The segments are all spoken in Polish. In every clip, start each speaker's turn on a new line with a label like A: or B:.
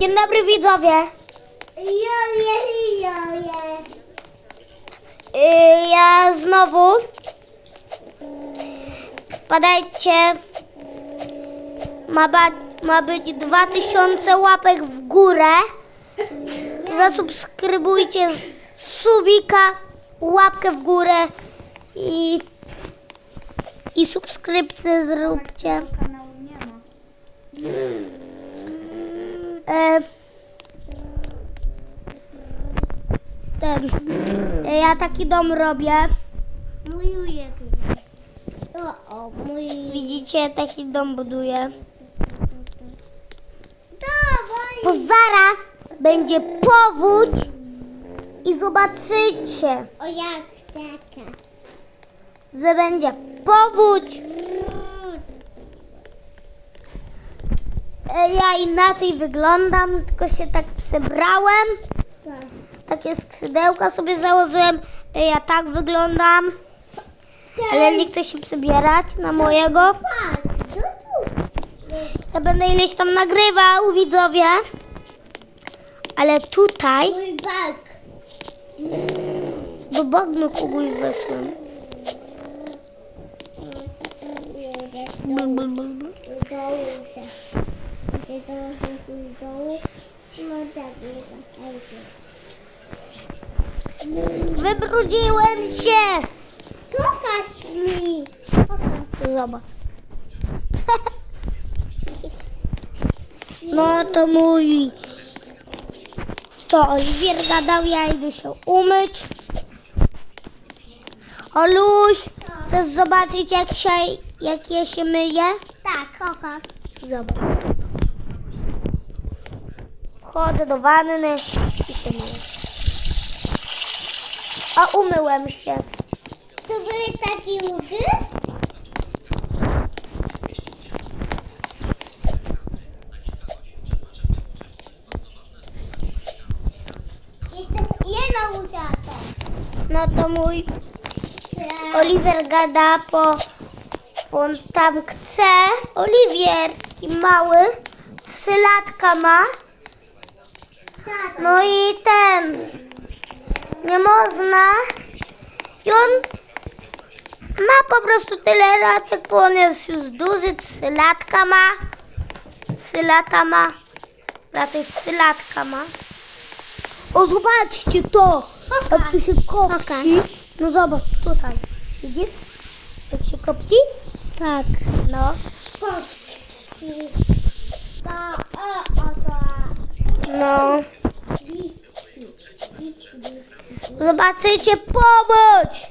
A: Dzień dobry widzowie.
B: Joje, joje.
A: Yy, ja znowu. Wpadajcie. Ma, ba, ma być 2000 łapek w górę. Zasubskrybujcie subika, łapkę w górę i, i subskrypcję zróbcie.
B: Kanału nie ma.
A: E, ten. E, ja taki dom robię.
B: Mój ujek. O, o, mój.
A: Widzicie, taki dom buduję.
B: Dawaj.
A: Bo zaraz będzie powódź i zobaczycie,
B: O, jak taka.
A: że będzie powódź. E, ja inaczej wyglądam, tylko się tak przebrałem. Takie skrzydełka sobie założyłem. E, ja tak wyglądam. Ale nie chcę się przebierać na mojego. Ja będę ileś tam nagrywał, widzowie. Ale tutaj
B: Mój bak.
A: do bagna kogoś weszłem. Bul, bul, bul, bul.
B: Się trochę z dołu. No tak,
A: Wybrudziłem się.
B: Pokaż mi. Pokaż.
A: Zobacz. No to mój. To Oliwier gadał, ja idę się umyć. Oluś, chcesz zobaczyć jak się, jak ja się myję?
B: Tak, pokaż.
A: Zobacz. Wchodzę do wanny i się myję. A umyłem się.
B: To były takie łby? Jedna łziaka.
A: No to mój Oliver gada po, po on tam chce. Oliwier, taki mały, trzylatka ma. No i ten, nie można. I on ma po prostu tyle latek, bo on jest już duży, trzylatka ma. Trzy lata ma. Raczej trzylatka ma. O, zobaczcie to! Jak tu się kopci. No zobacz, tutaj. Widzisz? Jak się kopci? Tak. No.
B: To, o, o, to.
A: No. Zobaczycie powódź!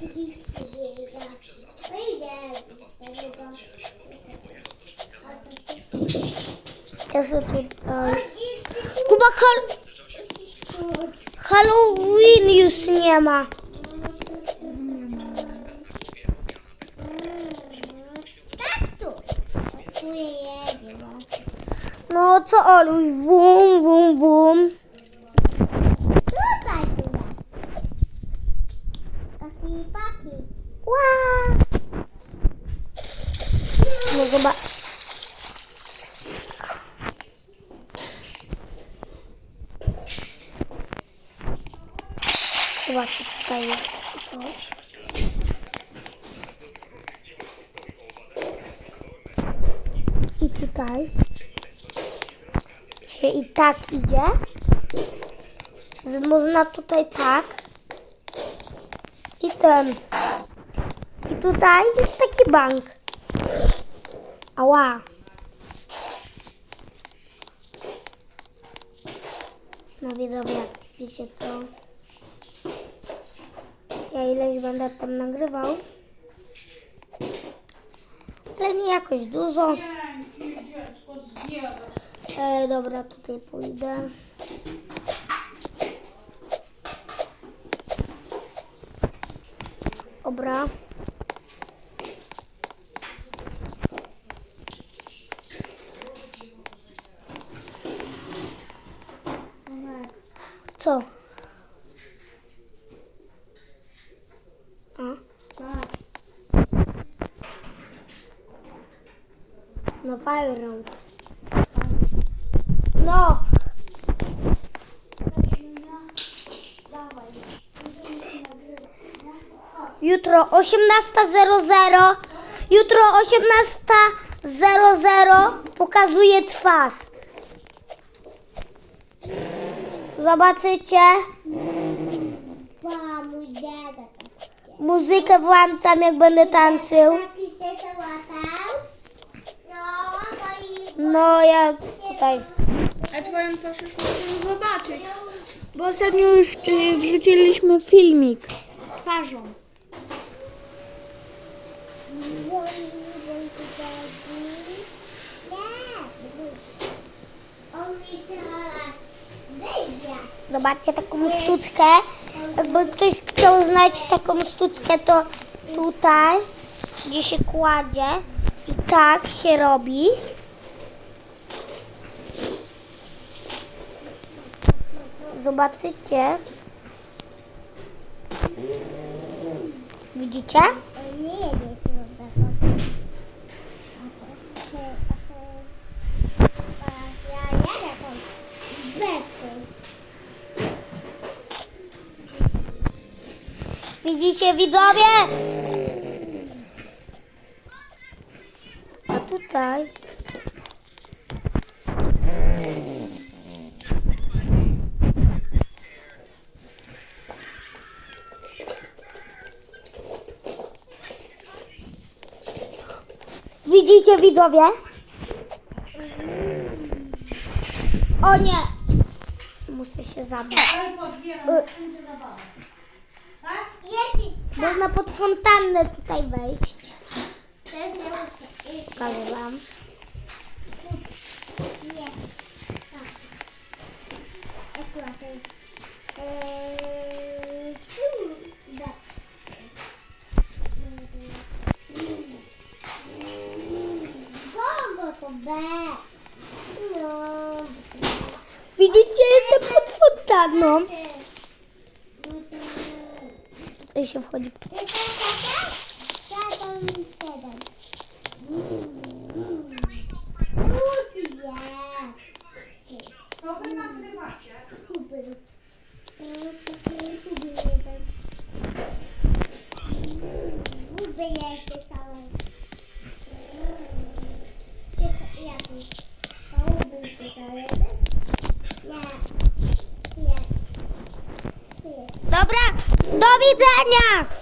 A: Jest tutaj. Kuba, hal Halloween już nie ma. No co Oluś? Wum, wum, wum.
B: Tutaj chyba. Taki paki.
A: Ła! No zobacz. Zobaczcie, tutaj jest coś. I tutaj się i tak idzie. Można tutaj tak. I ten. Tutaj jest taki bank. Ała. No widzowie, wiecie co? Ja ileś będę tam nagrywał. Ale nie jakoś dużo. E, dobra, tutaj pójdę. Dobra. Co? A? No Wild No! Jutro 18.00 Jutro 18.00 pokazuje twarz. Zobaczycie. Muzykę włączam jak będę tańczył.
B: No, i...
A: No ja tutaj.
C: A twoją proszę zobaczyć. Bo ostatnio już y, wrzuciliśmy filmik z twarzą.
A: Zobaczcie taką sztuczkę. Jakby ktoś chciał znać taką sztuczkę, to tutaj, gdzie się kładzie i tak się robi. Zobaczycie. Widzicie? Widzicie widzowie? A tutaj. Widzicie widzowie? O nie! Muszę się zabrać. Można pod fontannę tutaj wejść. Pokażę wam. Widzicie, jestem pod fontanną. Tutaj się wchodzi.
B: Co wy nagrywacie? Kuby. Kuby jeszcze całe. Jakiś. Kuby się całe. Ja. Ja. Ja.
A: Dobra, do widzenia!